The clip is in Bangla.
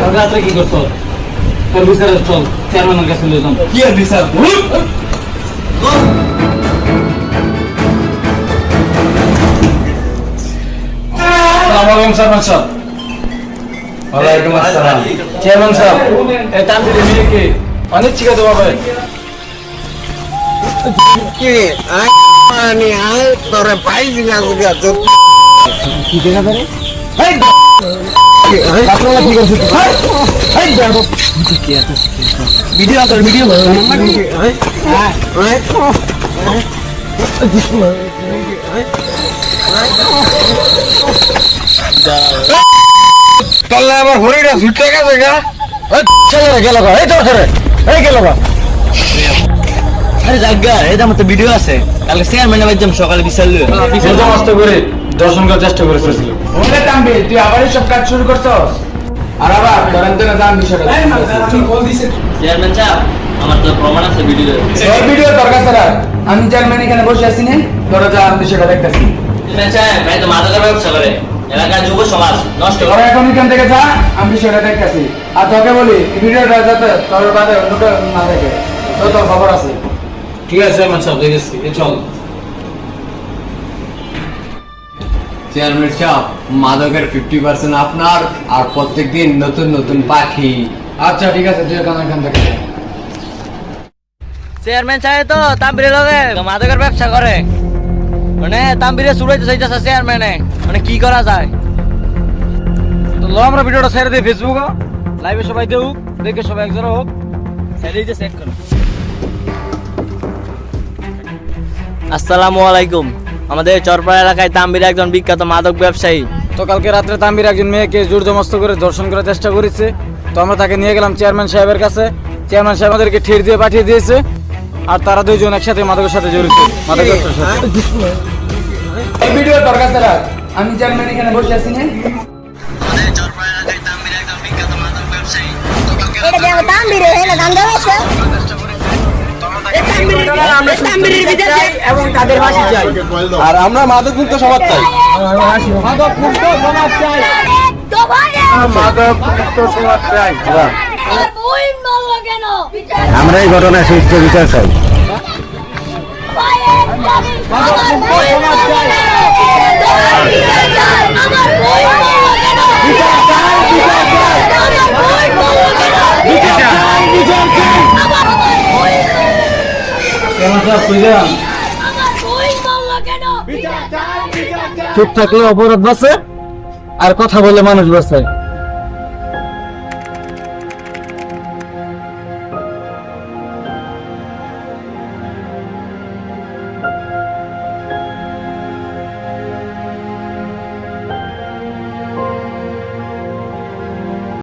কাল রাত্রে কি করছ তোর বিচারে চল চেয়ারম্যানের কাছে নিয়ে যাম কি আর বিচার চেয়ারম্যান সাহেব ওয়ালাইকুম আসসালাম চেয়ারম্যান সাহেব এই তান্ত্রিক মেয়েকে অনেক শিখাতে পারবে কি আই মানে আই তোরে পাইছি না সুগা তো কি দেখা ধরে এই আপনারা কি করছেন এই দেখো ভিডিও ভিডিও আই আই তাহলে আমার হরিটা ছুটে গেছে গা। চলে গেল গা এই তো ধরে এই গেল গা। আরে জাগা এটা আমার তো ভিডিও আছে। কালকে চেয়ারম্যান বাইজাম সকালে বিশাল বিসর্জন মস্ত করে দর্শন করার চেষ্টা করেছিল ওরে তাম্বি তুই আবারই সব কাজ শুরু করছস? আর আবার ধরেন তো দাম বিষয়টা চেয়ারম্যান সাহেব আমার তো প্রমাণ আছে ভিডিও এই ভিডিও দরকার স্যার আমি চেয়ারম্যান এখানে বসে আছি না। তোরা যা আমি বিষয়টা দেখতেছি। ভাই তো মাদকের ব্যবসা করে এলাকার যুব সমাজ নষ্ট করে এখন এখান থেকে যা আমি বিষয়টা দেখতেছি। আর তোকে বলি এই ভিডিওটা যাতে তোর বাদে অন্যটা না দেখে তো তোর খবর আছে। ঠিক আছে চেয়ারম্যান সাহেব দেখেছি চল। চেয়ারম্যান সাহেব মাদকের ফিফটি পার্সেন্ট আপনার আর প্রত্যেকদিন নতুন নতুন পাখি। আচ্ছা ঠিক আছে তুই এখান এখান থেকে যা। চেয়ারম্যান সাহেব তো তাম্বিরের লগে। মাদকের ব্যবসা করে। মানে তাম্বিরে চুরাইতে চাইতেছে চেয়ারম্যানে মানে কি করা যায়? তো লো আমরা ভিডিওটা ছেড়ে দিই ফেসবুকে লাইভে সবাই দেউক দেখে সবাই একজোড়া হোক। সেটাই তো চেক করো। আসসালামু আলাইকুম। আমাদের চরপাড়া এলাকায় তাম্বির একজন বিখ্যাত মাদক ব্যবসায়ী। তো কালকে রাত্রে তাম্বির একজন মেয়েকে জোর জমস্ত করে ধর্ষণ করার চেষ্টা করেছে। তো আমরা তাকে নিয়ে গেলাম চেয়ারম্যান সাহেবের কাছে। চেয়ারম্যান সাহেব আমাদেরকে ঠের দিয়ে পাঠিয়ে দিয়েছে। আর তারা দুইজন একসাথে মাদকের সাথে জড়িত। মাদক ব্যবসার সাথে এই ভিডিও দরকার স্যার আমি চেয়ারম্যান এখানে বসে আছি না। আর আমরা মাদক মুক্ত সবার চাই। মাদক মুক্ত সমাজ চাই। মাদক মুক্ত সবার চাই। আমরা এই ঘটনা সুস্থ বিচার চাই। চুপ থাকলে অপরাধ বাঁচে আর কথা বলে মানুষ বাঁচে